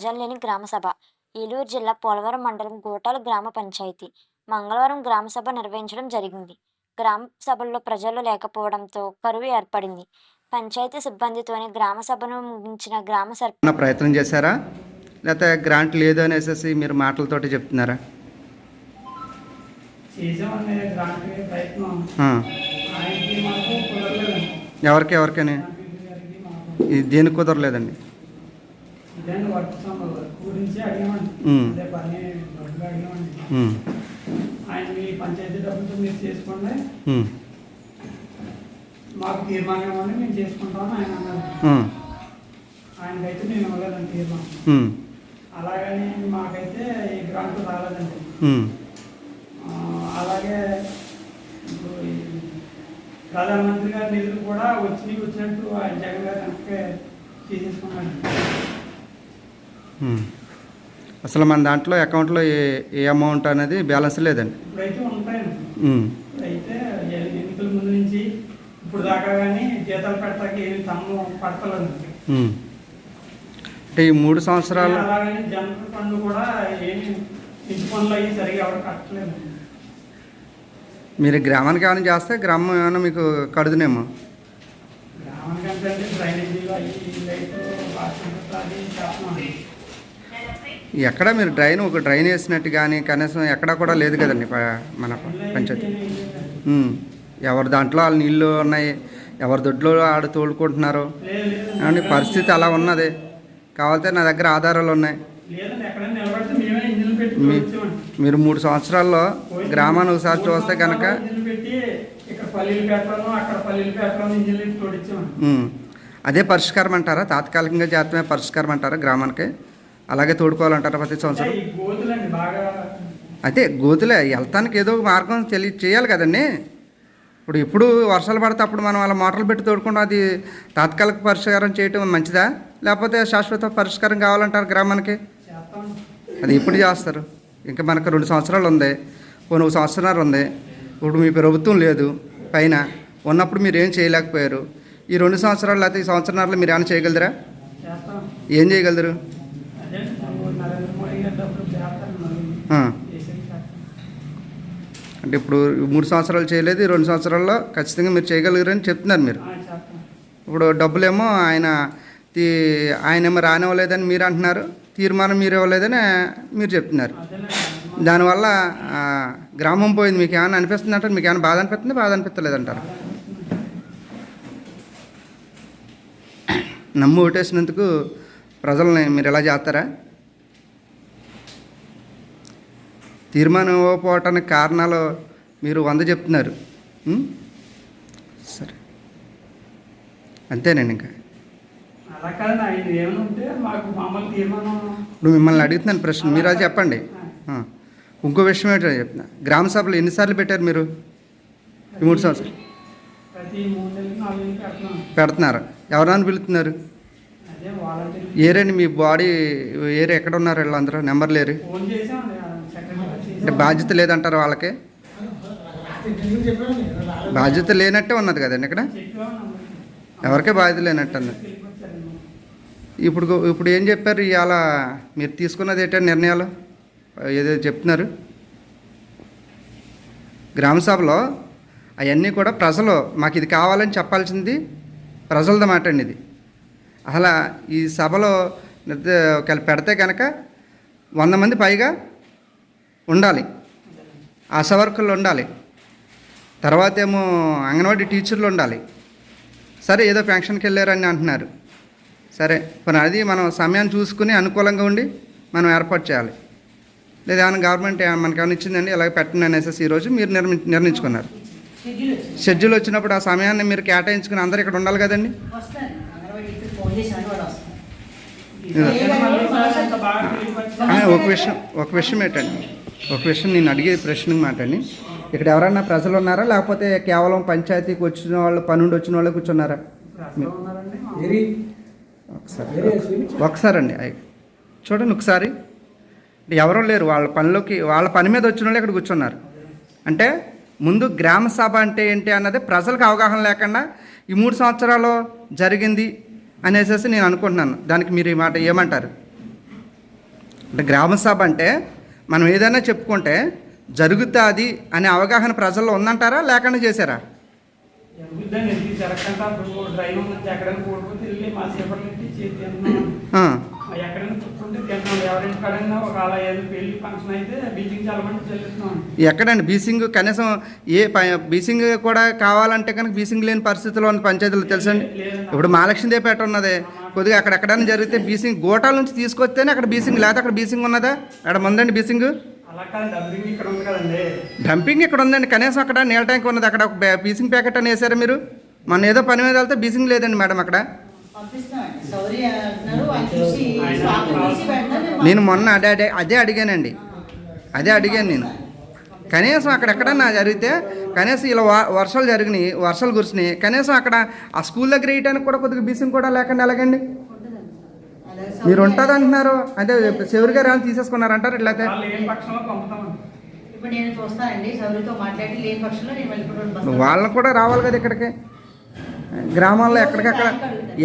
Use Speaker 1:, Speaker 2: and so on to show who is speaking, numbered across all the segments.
Speaker 1: ప్రజలు లేని గ్రామసభ ఏలూరు జిల్లా పోలవరం మండలం గోటాల గ్రామ పంచాయతీ. మంగళవారం గ్రామసభ నిర్వహించడం జరిగింది. గ్రామ సభల్లో ప్రజలు లేకపోవడంతో కరువు ఏర్పడింది. పంచాయతీ సిబ్బందితోనే గ్రామ సభను ముగించిన గ్రామ సర్పంచ్
Speaker 2: ప్రయత్నం చేశారా? లేకపోతే గ్రాంట్ లేదు అనేసి మీరు మాటలతోటి చెప్తున్నారా? ఎవరికి ఎవరికని? దేనికి కుదరలేదండి.
Speaker 3: ఇదండి వర్క్ గురించి అడిగామండి. అదే పని డబ్బులు అడిగామండి. ఆయన మీ పంచాయతీ డబ్బులతో మీరు చేసుకోండి. మాకు తీర్మానం ఇవ్వండి మేము చేసుకుంటామని ఆయన అన్నారు. ఆయనకైతే నేను ఇవ్వలేదండి తీర్మానం. అలాగని మాకైతే ఈ గ్రాంట్ రాలేదండి. అలాగే ప్రధానమంత్రి గారి నిధులు కూడా వచ్చినాయి వచ్చినట్టు ఆయన జగన్ గారు వెనక్కి తీసేసుకున్నాడు.
Speaker 2: అసలు మన దాంట్లో అకౌంట్లో ఏ ఏ అమౌంట్ అనేది బ్యాలెన్స్ లేదండి.
Speaker 3: ఇప్పుడైతే ఉంటాయండి.
Speaker 2: ఉమ్,
Speaker 3: ఇప్పుడైతే ఎ- ఎన్నికల ముందు నుంచి ఇప్పుడు దాకా కానీ జీతాలు పెట్టడానికి ఏమి తమ్ము పడతలేదు
Speaker 2: ఉమ్. అంటే ఈ మూడు సంవత్సరాలు
Speaker 3: అలాగని జనరల్ ఫండ్ కూడా ఏమి ఇంటి పనులు అయ్యి సరిగా ఎవరు కట్టలేదు
Speaker 2: మీరు గ్రామానికి ఏమైనా చేస్తే గ్రామం ఏమైనా మీకు కడుదునేమో ఎక్కడ మీరు డ్రైన్ ఒక డ్రైన్ వేసినట్టు కానీ కనీసం ఎక్కడా కూడా లేదు కదండి మన పంచాయతీ. ఎవరి దాంట్లో వాళ్ళ నీళ్ళు ఉన్నాయి ఎవరి దొడ్లో ఆడు
Speaker 3: లేదు
Speaker 2: ఏమండి పరిస్థితి అలా ఉన్నది. కావాలంటే నా దగ్గర ఆధారాలు ఉన్నాయి. మీరు మూడు సంవత్సరాల్లో గ్రామాన్ని ఒకసారి చూస్తే కనుక అదే పరిష్కారం అంటారా? తాత్కాలికంగా చేతమే పరిష్కారం అంటారా గ్రామానికి? అలాగే తోడుకోవాలంటారా ప్రతి సంవత్సరం? అయితే గోతులే వెళ్తానికి ఏదో ఒక మార్గం తెలియ చేయాలి కదండి. ఇప్పుడు ఇప్పుడు వర్షాలు పడితే అప్పుడు మనం అలా మోటార్లు పెట్టి తోడుకుంటాం అది తాత్కాలిక పరిష్కారం చేయటం మంచిదా? లేకపోతే శాశ్వత పరిష్కారం కావాలంటారు గ్రామానికి? అది ఎప్పుడు చేస్తారు? ఇంకా మనకు రెండు సంవత్సరాలు ఉంది. ఒక సంవత్సరాలు ఉంది. ఇప్పుడు మీ ప్రభుత్వం లేదు. పైన ఉన్నప్పుడు మీరు ఏం చేయలేకపోయారు? ఈ రెండు సంవత్సరాలు లేకపోతే ఈ సంవత్సరాలు మీరు ఏమైనా చేయగలరా? ఏం చేయగలరు
Speaker 3: అదే ఇప్పుడు నరేంద్ర మోడీ గారి డబ్బులు చేస్తాను మరి
Speaker 2: ఆ,
Speaker 3: చేసేది చేస్తాం
Speaker 2: అంటే ఇప్పుడు మూడు సంవత్సరాలు చేయలేదు రెండు సంవత్సరాల్లో ఖచ్చితంగా మీరు చేయగలిగారని చెప్తున్నారు మీరు. ఇప్పుడు డబ్బులేమో ఆయన తీ ఆయనేమో రానివ్వలేదని మీరు అంటున్నారు తీర్మానం మీరు ఇవ్వలేదని మీరు చెప్తున్నారు. దానివల్ల గ్రామం పోయింది మీకు ఏమైనా అనిపిస్తుంది అంటారు? మీకు ఏమైనా బాధ అనిపిస్తుంది? బాధ అనిపించలేదు అంటారు నమ్ము ఓటేసినందుకు ప్రజల్ని మీరు ఎలా చేస్తారా? తీర్మానం ఇవ్వకపోవటానికి కారణాలు మీరు వంద చెప్తున్నారు? సరే. అంతేనండి ఇంకా. ఇప్పుడు మిమ్మల్ని అడుగుతున్నాను ప్రశ్న. మీరు అది చెప్పండి. ఇంకో విషయం ఏంటో చెప్తున్నా. గ్రామ సభలు ఎన్నిసార్లు పెట్టారు మీరు? ఈ మూడు సంవత్సరాలు. పెడుతున్నారు. ఎవరైనా పిలుస్తున్నారు?
Speaker 3: అదే వాలంటీర్
Speaker 2: ఏరేండి మీ బాడీ ఏరే ఎక్కడ ఉన్నారు వీళ్ళందరూ? నెంబర్ లేరు అంటే బాధ్యత లేదంటారు వాళ్ళకి? బాధ్యత లేనట్టే ఉన్నది కదండి ఇక్కడ? ఎవరికే బాధ్యత లేనట్టు ఉంది ఇప్పుడు ఇప్పుడు ఏం చెప్పారు ఇవాళ మీరు తీసుకున్నది ఏంటంటే నిర్ణయాలు? ఏదో చెప్తున్నారు. గ్రామసభలో అవన్నీ కూడా ప్రజలు మాకు ఇది కావాలని చెప్పాల్సింది ప్రజలది మాట అండి ఇది. అసలు ఈ సభలో ఒకవేళ పెడితే కనుక వంద మంది పైగా ఉండాలి. ఆశా వర్కర్లు ఉండాలి. తర్వాత ఏమో అంగన్వాడీ టీచర్లు ఉండాలి. సరే ఏదో ఫంక్షన్కి వెళ్ళారని అంటున్నారు. సరే మరి అది మనం సమయాన్ని చూసుకుని అనుకూలంగా ఉండి మనం ఏర్పాటు చేయాలి. లేదా ఏమైనా గవర్నమెంట్ మనకి ఏమైనా ఇచ్చిందండి ఇలాగ పెట్టండి అనేసి ఈరోజు మీరు నిర్మి నిర్ణయించుకున్నారు. షెడ్యూల్ వచ్చినప్పుడు ఆ సమయాన్ని మీరు కేటాయించుకుని అందరు ఇక్కడ ఉండాలి కదండి. ఒక విషయం ఒక విషయం ఏంటండి? ఒక విషయం నేను అడిగే ప్రశ్న మాట అండి ఇక్కడ ఎవరైనా ప్రజలు ఉన్నారా? లేకపోతే కేవలం పంచాయతీకి వచ్చిన వాళ్ళు పనుండి వచ్చిన వాళ్ళు కూర్చున్నారా? ఒకసారి. ఒకసారి అండి చూడండి ఒకసారి. ఎవరూ లేరు వాళ్ళ పనిలోకి వాళ్ళ పని మీద వచ్చిన వాళ్ళు ఇక్కడ కూర్చున్నారు. అంటే ముందు గ్రామ సభ అంటే ఏంటి అన్నది ప్రజలకు అవగాహన లేకుండా ఈ మూడు సంవత్సరాలు జరిగింది అనేసి నేను అనుకుంటున్నాను. దానికి మీరు ఈ మాట ఏమంటారు? అంటే గ్రామ సభ అంటే మనం ఏదైనా చెప్పుకుంటే జరుగుతుంది అనే అవగాహన ప్రజల్లో ఉందంటారా? లేకుండా చేశారా?
Speaker 3: ఎక్కడైనా తింటున్నాం ఎవరింటి కాడైనా ఒక అలా ఏదో పెళ్ళి ఫంక్షన్ అయితే బీచింగ్ చల్లమంటే చెల్లిస్తున్నాం
Speaker 2: ఎక్కడండి? బీసింగ్ కనీసం ఏ బీసింగ్ కూడా కావాలంటే కనుక బీసింగ్ లేని పరిస్థితిలో ఉన్న పంచాయతీలు తెలుసండి? ఇప్పుడు మహాలక్ష్మీదేపేట ఉన్నది. కొద్దిగా అక్కడెక్కడైనా జరిగితే బీసింగ్ గోటాల నుంచి తీసుకొస్తేనే అక్కడ బీసింగ్ లేదా అక్కడ బీసింగ్ ఉన్నదా? అక్కడ ఉందండి బీసింగ్? డంపింగ్ ఇక్కడ ఉందండి. కనీసం అక్కడ నీళ్ళ ట్యాంక్ ఉన్నది. అక్కడ ఒక బీసింగ్ ప్యాకెట్ అని వేసారా మీరు? మన ఏదో పని మీద వెళ్తే బీసింగ్ లేదండి మేడం అక్కడ. నేను మొన్న అదే అదే అదే అడిగానండి. అదే అడిగాను నేను. కనీసం అక్కడ ఎక్కడన్నా జరిగితే కనీసం ఇలా వ- వర్షాలు జరిగినాయి వర్షాలు కురిసినాయి కనీసం అక్కడ ఆ స్కూల్ దగ్గర వేయడానికి కూడా కొద్దిగా బీసింగ్ కూడా లేకుండా ఎలాగండి? మీరు ఉంటుంది అంటున్నారు అంటే శివరి గారు ఏమైనా తీసేసుకున్నారంటారు ఇట్లయితే వాళ్ళని కూడా రావాలి కదా ఇక్కడికి. గ్రామాల్లో ఎక్కడికక్కడ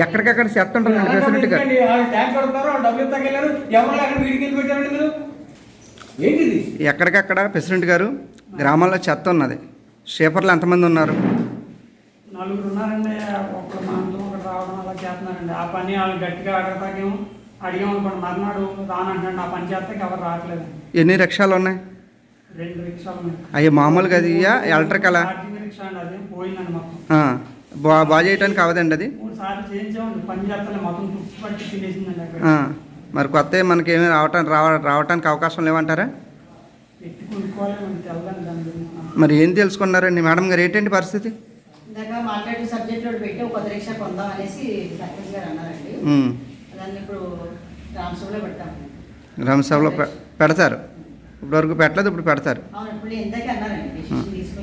Speaker 2: ఎక్కడికక్కడ చెత్త ఉంటుందండి ప్రెసిడెంట్ గారు ఎక్కడికక్కడ ప్రెసిడెంట్ గారు గ్రామాల్లో చెత్త ఉన్నది. షేపర్లు ఎంతమంది ఉన్నారు?
Speaker 3: నలుగురు ఉన్నారండి ఒకరు మనతో ఒకరు రావడం అలా చేస్తున్నారండి. ఆ పని వాళ్ళు గట్టిగా అడగతాకేమో అడిగామనుకోండి మర్నాడు రానంటాడు ఆ పని చేస్తే ఎవరు రావట్లేదు.
Speaker 2: ఎన్ని రిక్షాలు ఉన్నాయి?
Speaker 3: రెండు రిక్షాలు ఉన్నాయి.
Speaker 2: అవి మామూలుగా అది ఎలక్ట్రికల్?
Speaker 3: ఛార్జింగ్ రిక్షా అండి అదేం పోయిందండి మొత్తం.
Speaker 2: బాగా చేయడానికి అవదండి అది? మరి కొత్త మనకి ఏమీ రావటానికి రావ రావటానికి అవకాశం లేవంటారా? మరి ఏం తెలుసుకున్నారండి? మేడం గారు ఏంటండి పరిస్థితి?
Speaker 4: ఇందాక మాట్లాడే సబ్జెక్ట్లో పెట్టి ఒక కొత్త రిక్షా కొందాం అనేసి సర్పంచ్ గారు అన్నారండి.
Speaker 2: ఉమ్,
Speaker 4: దాన్ని ఇప్పుడు గ్రామసభలో పెడతాము
Speaker 2: గ్రామసభలో పె- పెడతారు. ఇప్పటివరకు పెట్టలేదు ఇప్పుడు పెడతారు.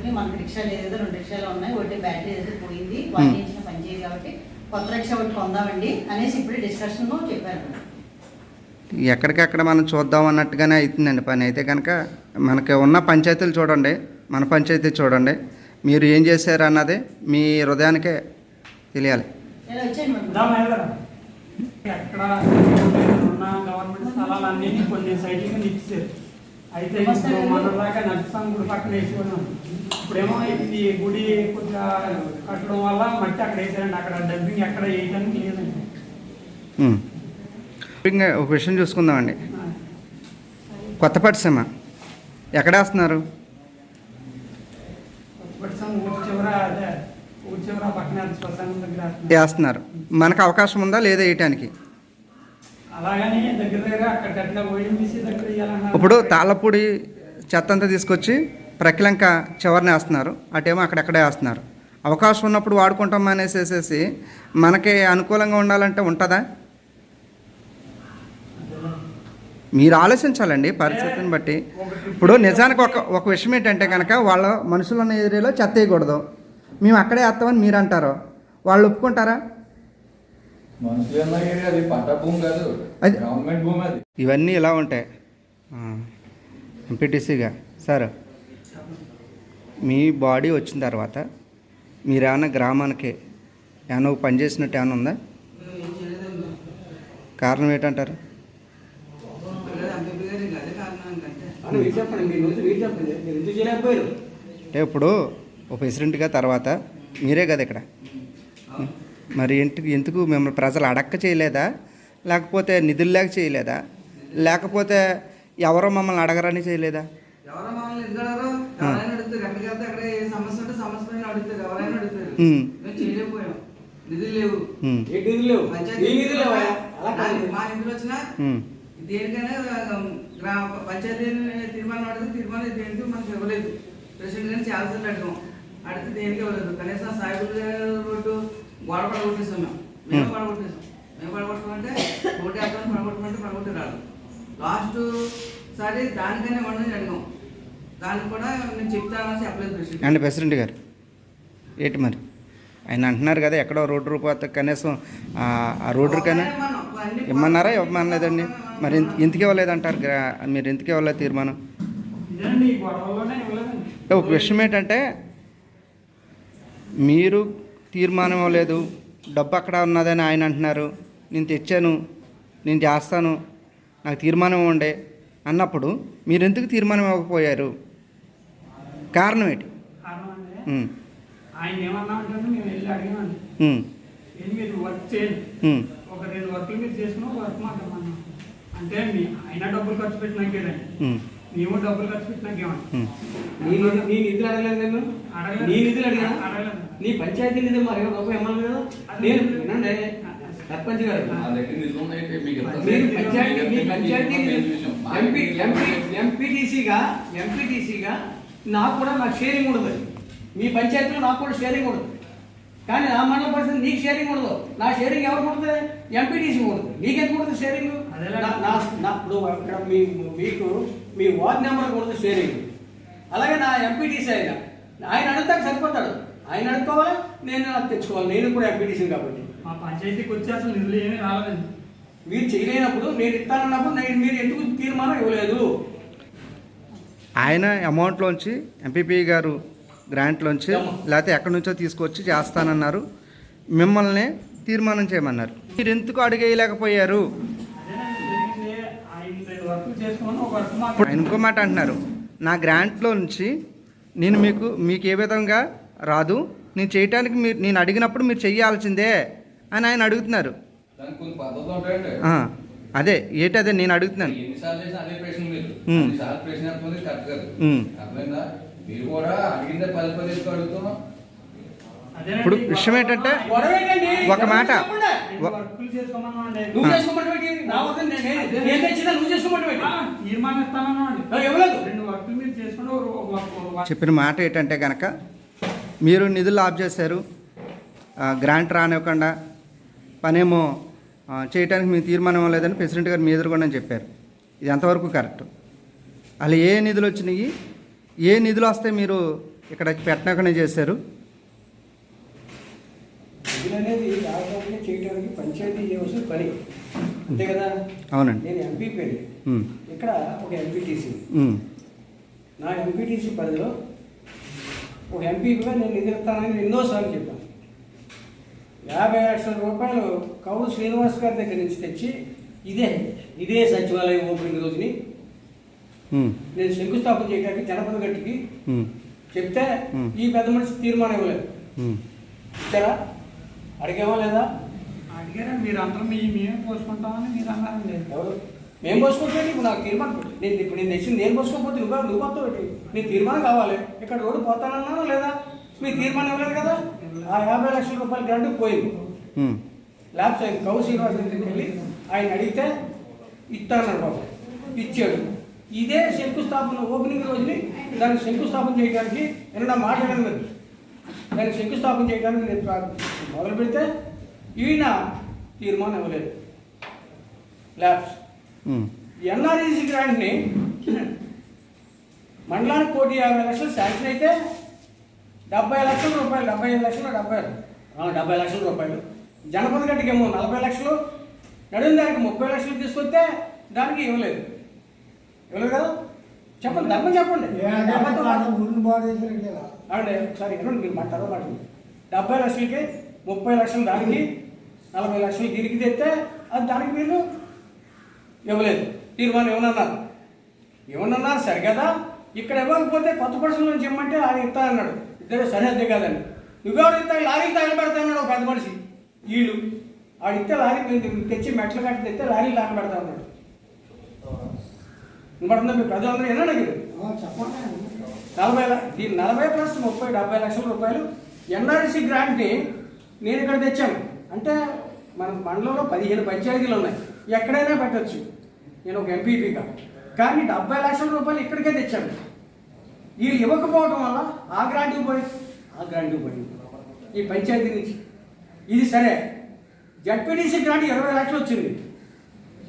Speaker 4: తీసుకుని మనకి రిక్షాలు ఏదో రెండు రిక్షాలు ఉన్నాయి. ఒకటి బ్యాటరీ ఏదో పోయింది. వాటి ఇచ్చిన పని చేయదు కాబట్టి కొత్త రిక్షా ఒకటి కొందామండి అనేసి ఇప్పుడే డిస్కషన్లో చెప్పారు.
Speaker 2: ఎక్కడికక్కడ మనం చూద్దాం అన్నట్టుగానే అవుతుందండి పని. అయితే కనుక మనకి ఉన్న పంచాయతీలు చూడండి. మన పంచాయతీ చూడండి. మీరు ఏం చేశారు అన్నది మీ హృదయానికే తెలియాలి.
Speaker 3: ఎక్కడ ఉన్న గవర్నమెంట్ స్థలాలన్నీ కొన్ని సైట్ల కింద ఇచ్చారు అయితే ఇప్పుడు మనలాగా నడుస్తాం గుడి పక్కన వేసుకున్నాం ఇప్పుడేమో ఇది గుడి కొద్దిగా కట్టడం వల్ల మట్టి అక్కడ వేసారండి. అక్కడ డబ్బింగ్ ఎక్కడ వేయడానికి లేదండి.
Speaker 2: ఒక విషయం చూసుకుందామండి. కొత్త పరిశ్రమ ఎక్కడ వేస్తున్నారు. వేస్తున్నారు. మనకు అవకాశం ఉందా లేదా వేయటానికి?
Speaker 3: అలాగని దగ్గర దగ్గర అక్కడ ఓఎంబీసీ దగ్గర ఇవ్వాలన్నారు
Speaker 2: ఇప్పుడు తాళ్ళపూడి చెత్త అంతా తీసుకొచ్చి ప్రకిలంక చివరిని వేస్తున్నారు. అటేమో అక్కడెక్కడే వేస్తున్నారు. అవకాశం ఉన్నప్పుడు వాడుకుంటాం అనేసేసేసి మనకి అనుకూలంగా ఉండాలంటే ఉంటుందా? మీరు ఆలోచించాలండి పరిస్థితిని బట్టి. ఇప్పుడు నిజానికి ఒక ఒక విషయం ఏంటంటే కనుక వాళ్ళ మనుషులు ఉన్న ఏరియాలో చెత్త వేయకూడదు. మేము అక్కడే వేస్తామని మీరు అంటారు. వాళ్ళు ఒప్పుకుంటారా? ఇవన్నీ ఇలా ఉంటాయి? ఎంపీటీసీగా సార్ మీ బాడీ వచ్చిన తర్వాత మీరేమన్నా గ్రామానికి ఏమన్నా ఒక పని చేసినట్టు ఏమైనా ఉందా? కారణం ఏంటంటారు? అంటే ఇప్పుడు ఒక ప్రెసిడెంట్గా తర్వాత మీరే కదా ఇక్కడ. మరి ఎందుకు ఎందుకు మిమ్మల్ని ప్రజలు అడక్క చేయలేదా? లేకపోతే నిధులు లేక చేయలేదా? లేకపోతే ఎవరో మమ్మల్ని అడగరని చేయలేదా?
Speaker 5: దేనికైనా గ్రామ పంచాయతీ తీర్మానం అడిగితే తీర్మానం దేనికి మనకు ఇవ్వలేదు. ప్రెసిడెంట్ గారిని అడిగాం. అడిగితే దేనికి ఇవ్వలేదు. కనీసం సాయిబుల్ రోడ్డు గోడ పడగొట్టేసాం మేము మేము పడగొట్టేసాం మేము పడగొట్టమంటే రోడ్డు వేస్తామని పడగొట్టమంటే పడగొట్టి రాదు లాస్ట్ సారి దానికైనా అడిగాం. దానికి కూడా నేను చెప్తానని చెప్పలేదు ప్రెసిడెంట్
Speaker 2: అండి ప్రెసిడెంట్ గారు. ఏంటి మరి? ఆయన అంటున్నారు కదా ఎక్కడో రోడ్డు రూపాయలు కనీసం ఆ రోడ్డు కన్నా ఇమ్మన్నారా? ఇవ్వమనలేదండి మరి ఎందుకు ఇవ్వలేదంటారు మీరు ఎందుకు ఇవ్వలేదు తీర్మానం? ఒక విషయం ఏంటంటే మీరు తీర్మానం ఇవ్వలేదు డబ్బు అక్కడ ఉన్నదని ఆయన అంటున్నారు. నేను తెచ్చాను నేను చేస్తాను నాకు తీర్మానం ఇవ్వండి అన్నప్పుడు మీరు ఎందుకు తీర్మానం ఇవ్వకపోయారు కారణం ఏంటి
Speaker 3: అంటే ఆయన ఏమన్నా అంటే మేము వెళ్ళి అడిగామండి
Speaker 2: ఉమ్,
Speaker 3: వెళ్ళి మీరు వర్క్ చేయండి.
Speaker 2: ఉమ్,
Speaker 3: ఒక రెండు వర్క్లు మీరు చేసుకుని ఒక వర్క్ మాకు ఇవ్వమన్నాం అంటే మీ అయినా డబ్బులు ఖర్చు పెట్టినాకేదండి
Speaker 2: ఉమ్,
Speaker 3: మేము డబ్బులు ఖర్చు పెట్టినాకేమండి
Speaker 2: ఉమ్.
Speaker 6: నీ నిధులు- అడగలేదు నేను. నీ నిధులు
Speaker 3: అడగలేదు.
Speaker 6: నీ పంచాయతీ నిధులు మరి రూపాయి ఇవ్వాలి కదా? నేను వినండి. సర్పంచ్ గారు. మీరు పంచాయతీ మీ పంచాయతీ ఎంపీ ఎంపీ ఎంపీటీసీగా ఎంపీటీసీగా నాకు కూడా నాకు షేరింగ్ ఉండదు మీ పంచాయతీలో నాకు కూడా షేరింగ్ ఉండదు. కానీ నా మండల పరిస్థితి నీకు షేరింగ్ ఉండదు. నా షేరింగ్ ఎవరికి ఉంటుంది ఎంపీటీసీ ఉండదు. నీకెందుకు ఉంటుంది షేరింగ్? ఇప్పుడు అక్కడ మీ మీకు మీ వార్డ్ నెంబర్ ఉండదు షేరింగ్ అలాగే నా ఎంపీటీసీ ఆయన ఆయన అడుగుతాక సరిపోతాడు. ఆయన అడుక్కోవాలి నేను నాకు తెచ్చుకోవాలి. నేను కూడా ఎంపీటీసీ కాబట్టి.
Speaker 3: మా పంచాయతీకి వచ్చి అసలు నిధులు ఏమీ రాలేదండి
Speaker 6: మీరు చేయలేనప్పుడు నేను ఇస్తానన్నప్పుడు నేను మీరు ఎందుకు తీర్మానం ఇవ్వలేదు?
Speaker 2: ఆయన అమౌంట్లోంచి ఎంపీపీ గారు గ్రాంట్లోంచి లేకపోతే ఎక్కడి నుంచో తీసుకొచ్చి చేస్తానన్నారు. మిమ్మల్ని తీర్మానం చేయమన్నారు. మీరు ఎందుకు అడిగేయలేకపోయారు?
Speaker 3: ఆయన
Speaker 2: ఇంకో మాట అంటున్నారు. నా గ్రాంట్లో నుంచి నేను మీకు మీకు ఏ విధంగా రాదు? నేను చేయటానికి మీరు నేను అడిగినప్పుడు మీరు చెయ్యాల్సిందే అని ఆయన అడుగుతున్నారు. అదే ఏంటి అదే నేను అడుగుతున్నాను.
Speaker 7: మీరు. కూడా అడిగిందే పది పది అడుగుతున్నాం.
Speaker 2: ఇప్పుడు విషయం ఏంటంటే? ఒక మాట. చెప్పిన మాట ఏంటంటే కనుక మీరు నిధులు ఆఫ్ చేశారు గ్రాంట్ రానివ్వకుండా పనేమో ఆ, చేయటానికి మీ తీర్మానం ఇవ్వలేదని ప్రెసిడెంట్ గారు మీ ఎదురుకుండా చెప్పారు. ఇది ఎంతవరకు కరెక్ట్? అలా ఏ నిధులు వచ్చినాయి? ఏ నిధులు వస్తే మీరు ఇక్కడ పెట్టనకుండా చేశారు?
Speaker 6: నిధులు అనేది రాజధానిగా చేయడానికి పంచాయతీ చేయవలసిన పని. అంతే కదా?
Speaker 2: అవునండి.
Speaker 6: నేను ఎంపీ పేరు.
Speaker 2: ఉమ్,
Speaker 6: ఇక్కడ ఒక ఎంపీటీసీ. నా ఎంపీటీసీ పరిధిలో ఒక ఎంపీగా నేను నిధులు ఇస్తానని ఎన్నోసార్లు చెప్పాను. యాభై లక్షల రూపాయలు కౌలు శ్రీనివాస్ గారి దగ్గర నుంచి తెచ్చి ఇదే ఇదే సచివాలయం ఓపెనింగ్ రోజుని నేను శంకుస్థాపన చేయడానికి జనపద గట్టికి చెప్తే. ఈ పెద్ద మనిషి తీర్మానం ఇవ్వలేదు. ఇచ్చారా అడిగేవా లేదా?
Speaker 3: అడిగారా? మీరు అందరూ మీ మేమే పోసుకుంటామని మీరు అన్నారండి
Speaker 6: ఎవరు? మేము పోసుకోవట్లేదు ఇప్పుడు నాకు తీర్మానం నేను ఇప్పుడు నేను తెచ్చింది నేను పోసుకోకపోతే నువ్వు నువ్వు పోతావు ఏంటి? నీ తీర్మానం కావాలి. ఇక్కడ రోడ్డు పోతానన్నాను లేదా? మీ తీర్మానం ఇవ్వలేదు కదా? ఆ యాభై లక్షల రూపాయల గ్రాంట్ పోయింది. ల్యాబ్స్ ఆయన కౌ శ్రీనివాస్ దగ్గరికి వెళ్ళి ఆయన అడిగితే ఇస్తానన్నాడు బాబు. ఇచ్చాడు. ఇదే శంకుస్థాపన ఓపెనింగ్ రోజుని దానికి శంకుస్థాపన చేయడానికి ఏమన్నా మాట్లాడాను మీరు దానికి శంకుస్థాపన చేయడానికి నేను ప్రా- మొదలు పెడితే ఈయన తీర్మానం ఇవ్వలేదు. ల్యాబ్స్
Speaker 2: ఉమ్,
Speaker 6: ఎన్ఆర్ఈసీ గ్రాంట్ని మండలానికి కోటి యాభై లక్షలు శాంక్షన్ అయితే డెబ్బై లక్షల రూపాయలు డెబ్బై ఐదు లక్షలు డెబ్బై డెబ్బై లక్షల రూపాయలు. జనపద ఏమో నలభై లక్షలు నడుము దానికి ముప్పై లక్షలు తీసుకొస్తే దానికి ఇవ్వలేదు. ఇవ్వలేదు కదా? చెప్పండి ధర్మం చెప్పండి. అవునండి ఒకసారి వినండి మీరు మాట్లాడో మాట డెబ్బై లక్షలకి ముప్పై లక్షలు దానికి నలభై లక్షలు దీనికి తెస్తే అది దానికి మీరు ఇవ్వలేదు. తీర్మానం ఇవ్వనన్నారు. ఇవ్వనన్నారు సరే కదా ఇక్కడ ఇవ్వకపోతే కొత్త పర్సన్ నుంచి ఇమ్మంటే ఆయన ఇస్తా అన్నాడు. ఇద్దరు సరిహద్దే కాదండి. నువ్వెవరు ఇస్తా లారీకి తగలబెడతా అన్నాడు ఒక పెద్ద మనిషి. వీళ్ళు ఆడు ఇస్తే లారీ తెచ్చి మెట్లు కట్టి తెస్తే లారీ లాగబెడతా అన్నాడు. వినపడుతుందా? మీ ప్రజలందరూ వినండి మీరు. నలభై దీని నలభై ప్లస్ ముప్పై డెబ్బై లక్షల రూపాయలు ఎన్ఆర్సీ గ్రాంట్ని నేను ఇక్కడ తెచ్చాను. అంటే మన మండలంలో పదిహేను పంచాయతీలు ఉన్నాయి. ఎక్కడైనా పెట్టచ్చు. నేను ఒక ఎంపీపీగా. కానీ డెబ్బై లక్షల రూపాయలు ఇక్కడికే తెచ్చాను. వీళ్ళు ఇవ్వకపోవడం వల్ల ఆ గ్రాంట్కి పోయి ఆ గ్రాంట్కి పోయింది ఈ పంచాయతీ నుంచి. ఇది సరే. జడ్పీటీసీ గ్రాంట్ ఇరవై లక్షలు వచ్చింది.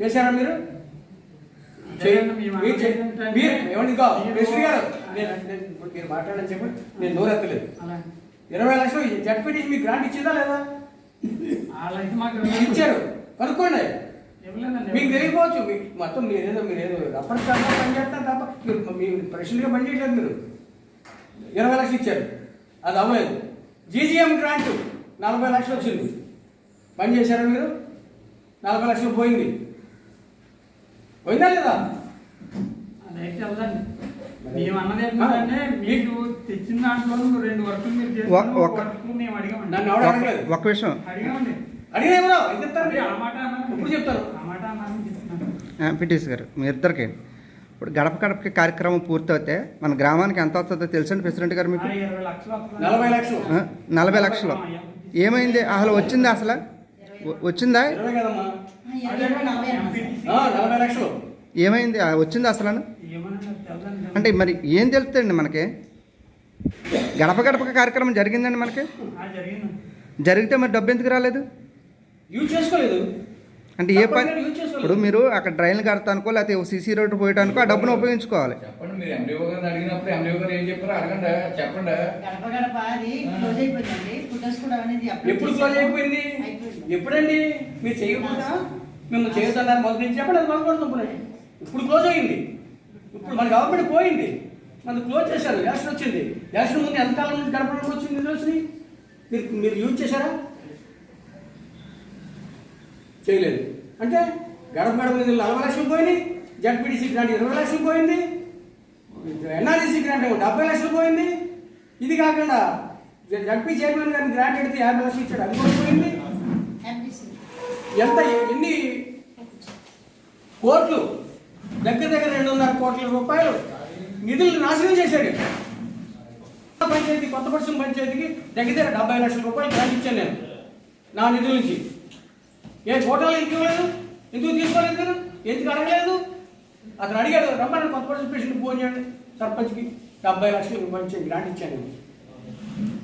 Speaker 6: చేశారా మీరు? మీరు ఏమండి గారు నేను- మీరు మాట్లాడని చెప్పి నేను నోరెత్తలేదు.
Speaker 3: అలా
Speaker 6: ఇరవై లక్షలు జడ్పీటీసీ మీకు గ్రాంట్ ఇచ్చిందా లేదా?
Speaker 3: వాళ్ళైతే మాకు
Speaker 6: ఇచ్చారు. కనుక్కోండి. మీకు తెలియకపోవచ్చు. మీకు మొత్తం మీరేదో మీరేదో రబ్బర్ పని చేస్తారు తప్ప మీరు పని చేయట్లేదు మీరు. ఇరవై లక్షలు ఇచ్చారు. అది అవ్వలేదు. జీజీఎం గ్రాంట్ నలభై లక్షలు వచ్చింది. పని చేశారా మీరు? నలభై లక్షలు పోయింది. పోయిందా లేదా?
Speaker 3: అదైతే వెళ్ళదండి
Speaker 2: ఒక- విషయం పిటిసి గారు మీ ఇద్దరికి. ఇప్పుడు గడప గడపకి కార్యక్రమం పూర్తయితే మన గ్రామానికి ఎంత వస్తుందో తెలుసండి ప్రెసిడెంట్ గారు మీకు.
Speaker 6: నలభై లక్షలు.
Speaker 2: ఆ, నలభై లక్షలు. ఏమైంది? అసలు వచ్చిందా అసలు? వచ్చిందా? ఏమైంది? వచ్చిందా అసలు? అంటే మరి ఏం తెలుస్తుందండి మనకి? గడప గడపక కార్యక్రమం జరిగిందండి మనకి?
Speaker 3: ఆ జరిగింది.
Speaker 2: జరిగితే మరి డబ్బు ఎందుకు రాలేదు?
Speaker 6: యూజ్ చేసుకోలేదు.
Speaker 2: అంటే ఏ పని. ఇప్పుడు మీరు అక్కడ డ్రైన్లు కడతానుకో లేకపోతే సీసీ రోడ్డు పోయడానికో ఆ డబ్బును ఉపయోగించుకోవాలి.
Speaker 4: గడప గడప.
Speaker 6: ఎప్పుడండి? మీరు చేయకుండా మేము మొదటి నుంచి చెప్పండి అది బాగుపడుతుంది ఇప్పుడు క్లోజ్ అయింది. ఇప్పుడు మన గవర్నమెంట్ పోయింది. మన క్లోజ్ చేశారు. ఎలక్షన్ వచ్చింది. ఎలక్షన్ ముందు ఎంతకాలం నుంచి గడపడం వచ్చింది వచ్చినాయి మీరు మీరు యూజ్ చేశారా? చేయలేదు. అంటే గడప గడప నిధులు నలభై లక్షలు పోయినాయి. జడ్పీటీసీ గ్రాంట్ ఇరవై లక్షలు పోయింది. ఎన్ఆర్ఈసీ గ్రాంట్ ఏమో డెబ్బై లక్షలు పోయింది. ఇది కాకుండా జడ్పీ చైర్మన్ గారిని గ్రాంట్ ఎడితే యాభై లక్షలు ఇచ్చాడు. అది కూడా పోయింది. ఎంత ఎన్ని కోట్లు? దగ్గర దగ్గర రెండున్నర కోట్ల రూపాయలు నిధులు నాశనం చేశాడు. పంచాయతీ కొత్త పరుషం పంచాయతీకి దగ్గర డెబ్బై లక్షల రూపాయలు గ్రాంట్ ఇచ్చాను నేను. నా నిధుల నుంచి ఏ హోటల్ ఎందుకు ఇవ్వలేదు? ఎందుకు తీసుకోలేదు నేను? ఎందుకు అడగలేదు? అతను అడిగాడు రమ్మని కొత్త పరుషం పేషెంట్ ఫోన్ చేయండి. సర్పంచ్కి డెబ్బై లక్షల రూపాయలు ఇచ్చి గ్రాంట్ ఇచ్చాను నేను.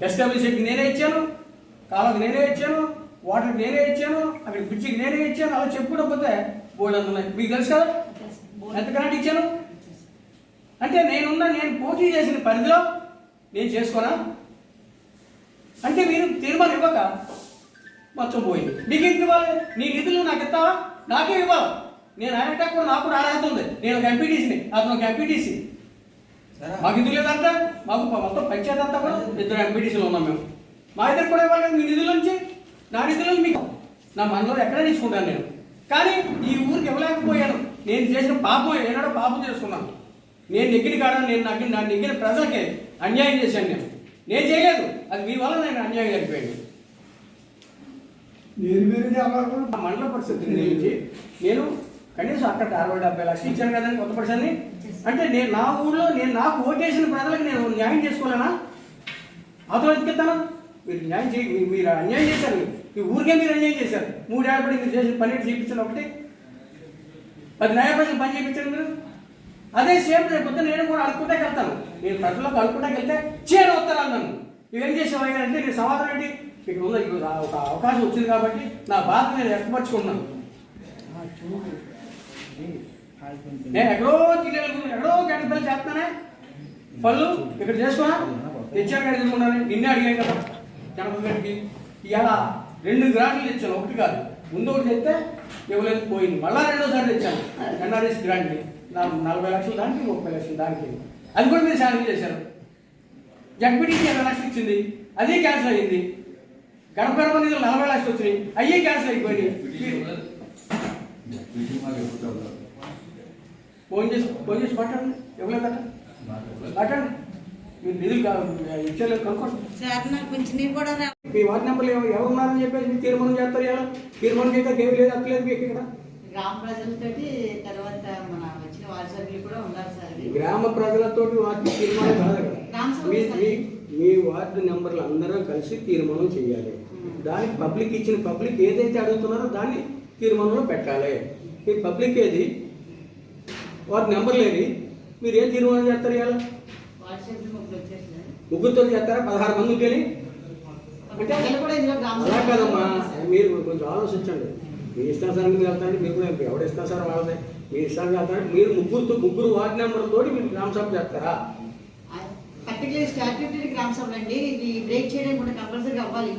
Speaker 6: ఎస్టాబ్లిష్కి నేనే ఇచ్చాను కాలకు నేనే ఇచ్చాను వాటర్కి నేనే ఇచ్చాను అక్కడ బ్రిడ్జికి నేనే ఇచ్చాను అలా చెప్పుకుంటూ పోతే బోర్డు ఉన్నాయి మీకు తెలుసు కదా? ఎంత గ్రాంట్ ఇచ్చాను? అంటే నేనున్న నేను పోటీ చేసిన పరిధిలో నేను చేసుకోనా? అంటే మీరు తీర్మానం ఇవ్వక మొత్తం పోయింది. నీకు ఎందుకు ఇవ్వాలి? నీ నిధులు నాకు ఇస్తావా? నాకే ఇవ్వాలి. నేను ఆయన కూడా నాకు కూడా అర్హత ఉంది. నేను ఒక ఎంపీటీసీని అతను ఒక ఎంపీటీసీ మాకు ఇందుకు లేదంట మాకు మొత్తం పంచాయతీ అంతా కూడా ఇద్దరు ఎంపీటీసీలు ఉన్నాం మేము. మా ఇద్దరు కూడా ఇవ్వాలి మీ నిధుల నుంచి? నా నిధుల మీకు. నా మనలో ఎక్కడ తీసుకుంటాను నేను. కానీ ఈ ఊరికి ఇవ్వలేకపోయాను. నేను చేసిన పాపం ఏనాడో పాపం చేసుకున్నాను. నేను నెగ్గిన కాడ నేను నగ్గిన నా నెగ్గిన ప్రజలకే అన్యాయం చేశాను నేను. నేను చేయలేదు. అది మీ వల్ల నేను అన్యాయం జరిగిపోయాను ఆ మండల పరిస్థితి నుంచి నేను కనీసం అక్కడ అరవై డెబ్బై లక్షలు ఇచ్చాను కదండి కొత్త పరిస్థితిని అంటే నేను నా ఊళ్ళో నేను నాకు ఓటేసిన ప్రజలకు నేను న్యాయం చేసుకోలేనా? అతను ఎత్తుకెత్తాను మీరు న్యాయం చేయ మీ- మీరు అన్యాయం చేశారు. ఈ ఊరికే మీరు అన్యాయం చేశారు. మూడేళ్ళ పడి మీరు చేసిన పని చేయించాను ఒకటి. పది న్యాయ ప్రజలు పని చేయించారు మీరు? అదే సేమ్ రేపు పొద్దున్న నేను కూడా అడుక్కుంటే వెళ్తాను నేను ప్రజలకు అడుక్కుంటే వెళ్తే చేరు వస్తాను అన్నాను నువ్వేం చేసావు అయ్యా అంటే నేను సమాధానం ఏంటి? ఇక్కడ ఉన్న ఒక అవకాశం వచ్చింది కాబట్టి నా బాధ నేను వ్యక్తపరచుకున్నాను నేను ఎక్కడో జిల్లాలకు ఎక్కడో గంటలు చేస్తానే పళ్ళు ఇక్కడ చేసుకున్నా తెచ్చాక కదా నిన్నే అడిగాను కదా. గణపతి ఇలా రెండు గ్రాంట్లు తెచ్చాను. ఒకటి కాదు. ముందు ఒకటి తెస్తే ఇవ్వలేదు పోయింది. మళ్ళా రెండోసారి తెచ్చాను. ఎన్ఆర్ఎస్ గ్రాంట్ని నలభై లక్షలు దానికి ముప్పై లక్షలు దానికి. అది కూడా మీరు శాంక్షన్ చేశారు. జడ్పీటీసీ ఇరవై లక్షలు ఇచ్చింది అది క్యాన్సిల్ అయ్యింది. గడప గడప నిధులు నలభై లక్షలు వచ్చినాయి అయ్యే క్యాన్సిల్ అయిపోయినాయి.
Speaker 7: డబ్బులు
Speaker 6: ఫోన్ చేసి ఫోన్ చేసి మాట్లాడండి. ఇవ్వలేదట మాట్లాడండి. మీరు నిధులు ఇచ్చేలేదు కనుక్కోండి. మీ వార్డు నెంబర్లు ఎవరు ఎవరు ఉన్నారని చెప్పేసి మీరు తీర్మానం చేస్తారు ఇలా తీర్మానం చేస్తే ఏమి లేదు అక్కలేదు మీకు ఇక్కడ.
Speaker 4: గ్రామ ప్రజలతోటి తర్వాత
Speaker 6: గ్రామ ప్రజలతో తీర్మానం కాదు మీ వార్డు నెంబర్లు అందరూ కలిసి తీర్మానం చేయాలి. దానికి పబ్లిక్ ఇచ్చిన పబ్లిక్ ఏదైతే అడుగుతున్నారో దాన్ని తీర్మానంలో పెట్టాలి. మీ పబ్లిక్ ఏది? వార్డు నెంబర్లు ఏది? మీరు ఏం తీర్మానం చేస్తారు ఇవాళ?
Speaker 4: సార్.
Speaker 6: ముగ్గురుతో చేస్తారా? పదహారు మందికి వెళ్ళి అంటే అలా కాదమ్మా.
Speaker 4: సార్.
Speaker 6: మీరు కొంచెం ఆలోచించండి. మీ ఇష్టానుసారం మీరు వెళ్తారంటే మీరు కూడా ఎవరు ఇష్టానుసారం వాళ్ళదే. మీ వెళ్తారంటే మీరు ముగ్గురుతో ముగ్గురు వార్డు నెంబర్లతో మీరు గ్రామ సభ చేస్తారా?
Speaker 4: పర్టికులర్ స్టాట్యూటరీ గ్రామ సభలు అండి ఇది బ్రేక్ చేయడం కూడా కంపల్సరీ అవ్వాలి.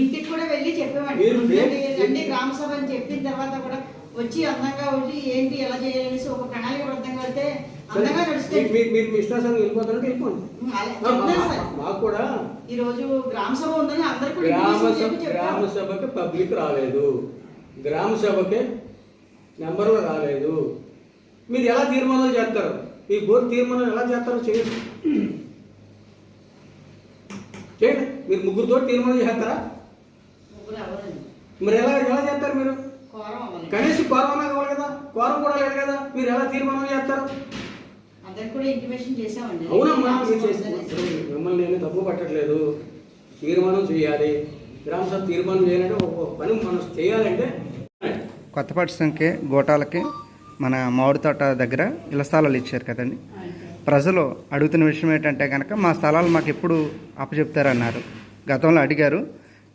Speaker 4: ఇంటికి కూడా వెళ్ళి గ్రామ సభ అని చెప్పిన తర్వాత కూడా వచ్చి అందంగా వచ్చి ఏంటి ఎలా చేయాలనేసి ఒక వెళ్తే అందంగా నడుస్తుంది
Speaker 6: మీరు మీ వెళ్ళిపోతారంటే వెళ్ళిపోండి. మాకు కూడా
Speaker 4: ఈ రోజు గ్రామ సభ ఉందని అందరికీ
Speaker 6: గ్రామ సభ గ్రామ. సభకి పబ్లిక్ రాలేదు. గ్రామ సభకి నెంబరు రాలేదు. మీరు ఎలా తీర్మానాలు చేస్తారు? మీ బోర్డు తీర్మానం ఎలా చేస్తారో చేయండి. చేయండి. మీరు ముగ్గురుతో తీర్మానం చేస్తారా? మరి ఎలా ఎలా చేస్తారు మీరు? కనీసం కోరం అన్నా కావాలి కదా? కోరం కూడా లేదు కదా? మీరు ఎలా తీర్మానం చేస్తారు? అవునమ్మా మిమ్మల్ని నేను తప్పు పట్టట్లేదు. తీర్మానం చేయాలి. గ్రామ సభ తీర్మానం చేయాలంటే ఒక పని మనం చేయాలంటే
Speaker 2: కొత్తపాటి సంఖ్య గోటాలకి మన మామిడి తోట దగ్గర ఇళ్ళ స్థలాలు ఇచ్చారు కదండి. ప్రజలు అడుగుతున్న విషయం ఏంటంటే కనుక మా స్థలాలు మాకు ఎప్పుడు అప్పచెప్తారన్నారు. గతంలో అడిగారు.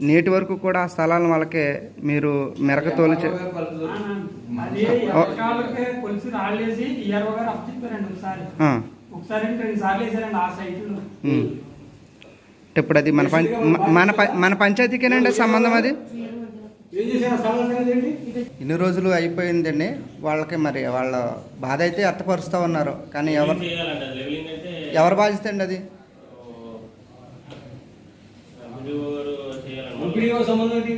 Speaker 2: నేటి వరకు కూడా ఆ స్థలాలను వాళ్ళకి మీరు మెరక తోలు. ఇప్పుడు అది మన మన మన పంచాయతీకేనండి సంబంధం అది? ఇన్ని రోజులు అయిపోయిందండి. వాళ్ళకి మరి వాళ్ళ బాధ అయితే అర్థపరుస్తూ ఉన్నారు. కానీ ఎవరు ఎవరు బాధ్యత అండి అది
Speaker 6: సంబంధం ఏంటి?